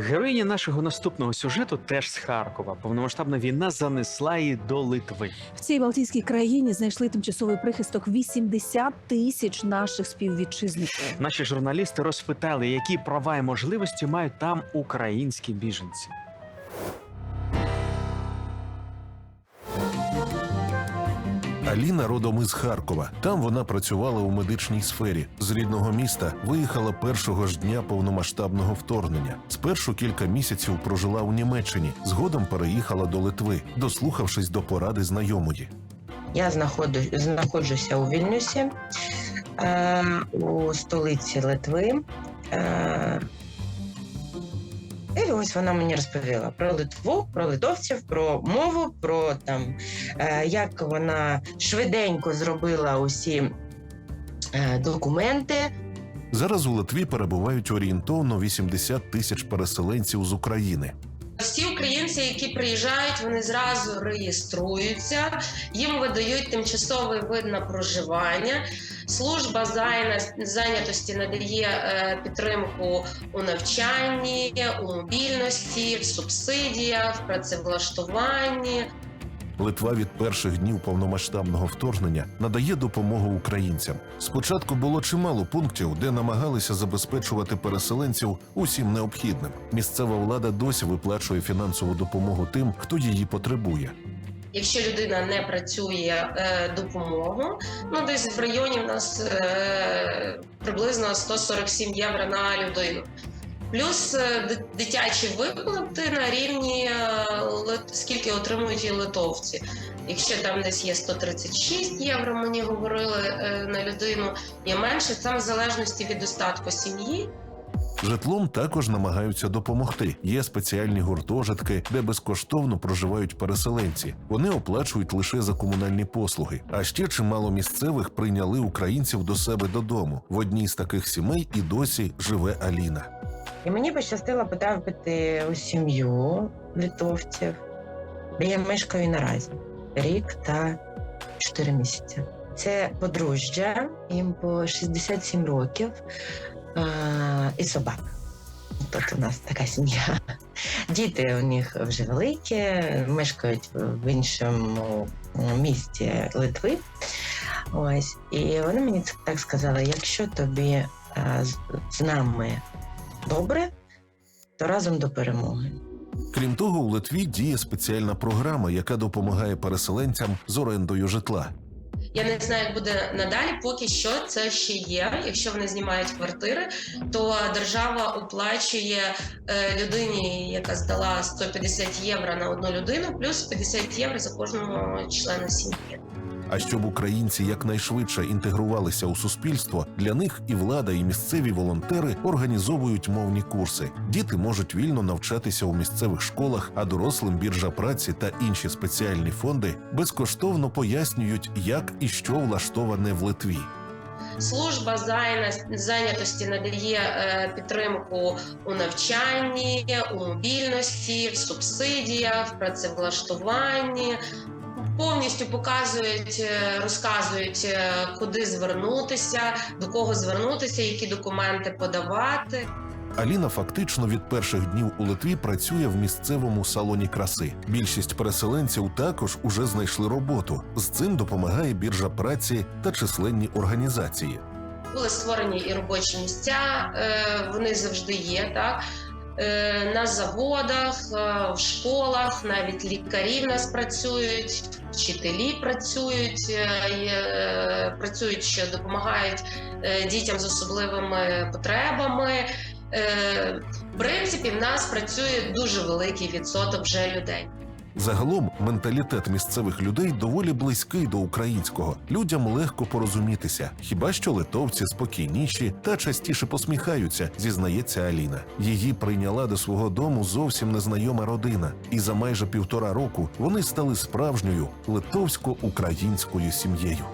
Героїня нашого наступного сюжету теж з Харкова. Повномасштабна війна занесла її до Литви. В цій Балтійській країні знайшли тимчасовий прихисток 80 тисяч наших співвітчизників. Наші журналісти розпитали, які права і можливості мають там українські біженці. Аліна родом із Харкова. Там вона працювала у медичній сфері. З рідного міста виїхала першого ж дня повномасштабного вторгнення. Спершу кілька місяців прожила у Німеччині, згодом переїхала до Литви, дослухавшись до поради знайомої. Я знаходжу, знаходжуся у Вільнюсі, е, у столиці Литви. І ось вона мені розповіла про Литву, про литовців, про мову, про там, е, як вона швиденько зробила усі е, документи. Зараз у Литві перебувають орієнтовно 80 тисяч переселенців з України. Всі українці, які приїжджають, вони зразу реєструються, їм видають тимчасовий вид на проживання. Служба зайня- зайнятості надає е, підтримку у навчанні, у мобільності, в субсидіях, в працевлаштуванні. Литва від перших днів повномасштабного вторгнення надає допомогу українцям. Спочатку було чимало пунктів, де намагалися забезпечувати переселенців усім необхідним. Місцева влада досі виплачує фінансову допомогу тим, хто її потребує. Якщо людина не працює е, допомогу, ну десь в районі в нас е, приблизно 147 євро на людину. Плюс е, дитячі виплати на рівні скільки отримують і литовці. Якщо там десь є 136 євро, мені говорили на людину, є менше. Це в залежності від достатку сім'ї. Житлом також намагаються допомогти. Є спеціальні гуртожитки, де безкоштовно проживають переселенці. Вони оплачують лише за комунальні послуги. А ще чимало місцевих прийняли українців до себе додому. В одній з таких сімей і досі живе Аліна. І мені пощастило потрапити у сім'ю литовців, де я мешкаю наразі рік та 4 місяці. Це подружжя, їм по 67 років і собака. Тут у нас така сім'я. Діти у них вже великі, мешкають в іншому місті Литви. Ось, і вони мені так сказали: якщо тобі з- з нами добре, то разом до перемоги. Крім того, у Литві діє спеціальна програма, яка допомагає переселенцям з орендою житла. Я не знаю, як буде надалі. Поки що це ще є. Якщо вони знімають квартири, то держава оплачує е, людині, яка здала 150 євро на одну людину, плюс 50 євро за кожного члена сім'ї. А щоб українці якнайшвидше інтегрувалися у суспільство, для них і влада, і місцеві волонтери організовують мовні курси. Діти можуть вільно навчатися у місцевих школах, а дорослим біржа праці та інші спеціальні фонди безкоштовно пояснюють, як і що влаштоване в Литві. Служба зайня- зайнятості надає е, підтримку у навчанні, у мобільності, в субсидіях, в працевлаштуванні. Повністю показують, е, розказують, е, куди звернутися, до кого звернутися, які документи подавати. Аліна фактично від перших днів у Литві працює в місцевому салоні краси. Більшість переселенців також уже знайшли роботу. З цим допомагає біржа праці та численні організації. Були створені і робочі місця, е, вони завжди є, так. Е, На заводах, е, в школах, навіть лікарі в нас працюють, вчителі працюють, працюють, що допомагають дітям з особливими потребами. Е, В принципі, в нас працює дуже великий відсоток вже людей. Загалом менталітет місцевих людей доволі близький до українського. Людям легко порозумітися. Хіба що литовці спокійніші та частіше посміхаються, зізнається Аліна. Її прийняла до свого дому зовсім незнайома родина, і за майже півтора року вони стали справжньою литовсько-українською сім'єю.